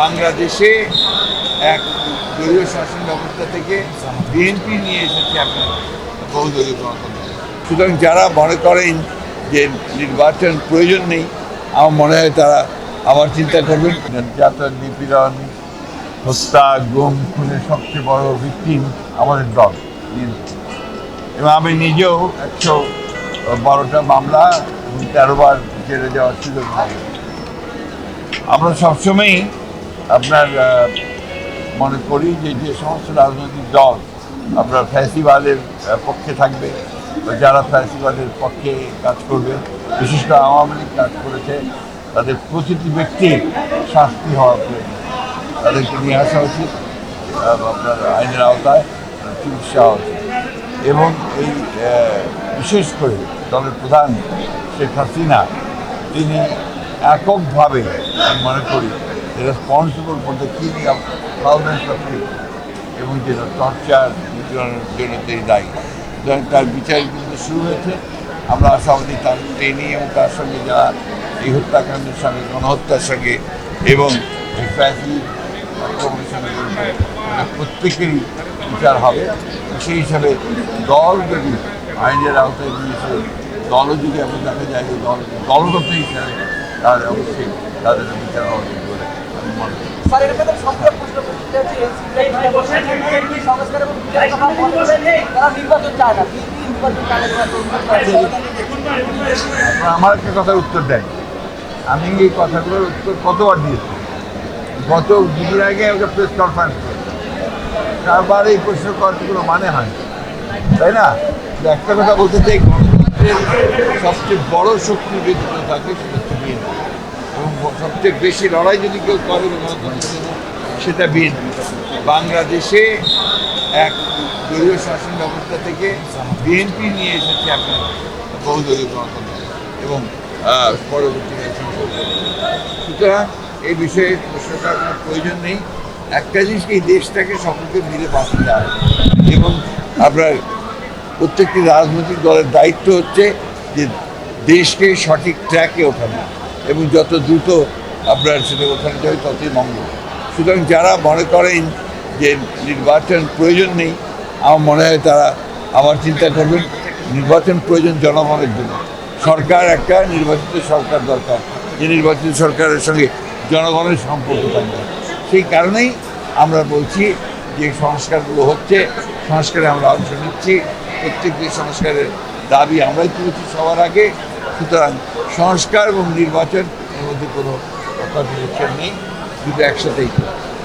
বাংলাদেশে এক দলীয় শাসন ব্যবস্থা থেকে বিএনপি নিয়ে এসেছে আপনার বহুদলীয় গণতন্ত্র। সুতরাং যারা মনে করেন যে নির্বাচন প্রয়োজন নেই, আমার মনে হয় তারা আবার চিন্তা করবেন। নির্যাতন নিপীড়ন, হত্যা, গুম খুনের সবচেয়ে বড় ভিকটিম আমাদের দল এবং আমি নিজেও একশো বারোটা মামলা তেরোবার জেলে যাওয়ার সুযোগ আমরা সবসময়ই আপনার মনে করি যে যে সমস্ত রাজনৈতিক দল আপনার ফ্যাসিবাদের পক্ষে থাকবে যারা ফ্যাসিবাদের পক্ষে কাজ করবে, বিশেষ করে আওয়ামী লীগ কাজ করেছে, তাদের প্রতিটি ব্যক্তির শাস্তি হওয়া প্রয়োজন তাদেরকে নিয়ে আসা উচিত আপনার আইনের আওতায় চিকিৎসা হওয়া উচিত। এবং এই বিশেষ করে দলের প্রধান শেখ হাসিনা, তিনি এককভাবে আমি মনে করি responsible for the killing of thousands of এবং যেটা টর্চার নিপীড়নের জন্য তিনি দায়ী সুতরাং তার বিচার কিন্তু শুরু হয়েছে। আমরা আশাবাদী তার ট্রেনিং এবং তার সঙ্গে যারা এই হত্যাকাণ্ডের সঙ্গে, গণহত্যার সঙ্গে এবং এই সঙ্গে প্রত্যেকেরই বিচার হবে। সেই হিসাবে দল যদি আইনের আওতায় নিয়ে এসে দলও যদি এমন দেখা যায় যে দল দলগত হিসাবে তাহলে অবশ্যই তাদের বিচার হওয়া আমার একটা কথার উত্তর দেয় আমি এই কথাগুলোর উত্তর কতবার দিয়েছি? গত দুদিন আগে ওকে প্রেস কনফারেন্স করেছি। তারপর এই প্রশ্ন করার মানে হয় তাই না? একটা কথা বলতে চাই গণতন্ত্রের সবচেয়ে বড় শক্তি যদি থাকে সেটা সবচেয়ে বেশি লড়াই যদি কেউ করে, সেটা বিএনপি বাংলাদেশে এক দলীয় শাসন ব্যবস্থা থেকে বিএনপি নিয়ে এসেছে আপনার বহুদলীয় গণতন্ত্র এবং পরবর্তীকালে সুতরাং এই বিষয়ে প্রশ্নটা কোনো প্রয়োজন নেই। একটা জিনিস এই দেশটাকে সকলকে মিলে বাঁচতে হয় এবং আপনার প্রত্যেকটি রাজনৈতিক দলের দায়িত্ব হচ্ছে যে দেশকে সঠিক ট্র্যাকে ওঠানো। এবং যত দ্রুত আপনার সেটা ওঠানো যাবে ততই মঙ্গল। সুতরাং যারা মনে করেন যে নির্বাচন প্রয়োজন নেই, আমার মনে হয় তারা আবার চিন্তা করবেন, নির্বাচন প্রয়োজন জনগণের জন্য। সরকার একটা, নির্বাচিত সরকার দরকার। যে নির্বাচিত সরকারের সঙ্গে জনগণের সম্পর্ক থাকবে। সেই কারণেই আমরা বলছি যে সংস্কারগুলো হচ্ছে, সংস্কারে আমরা অংশ নিচ্ছি। প্রত্যেকটি সংস্কারের দাবি আমরাই তুলেছি সবার আগে। সুতরাং সংস্কার এবং নির্বাচন এর মধ্যে কোনো কন্ট্রাডিকশন নেই। দুটো একসাথেই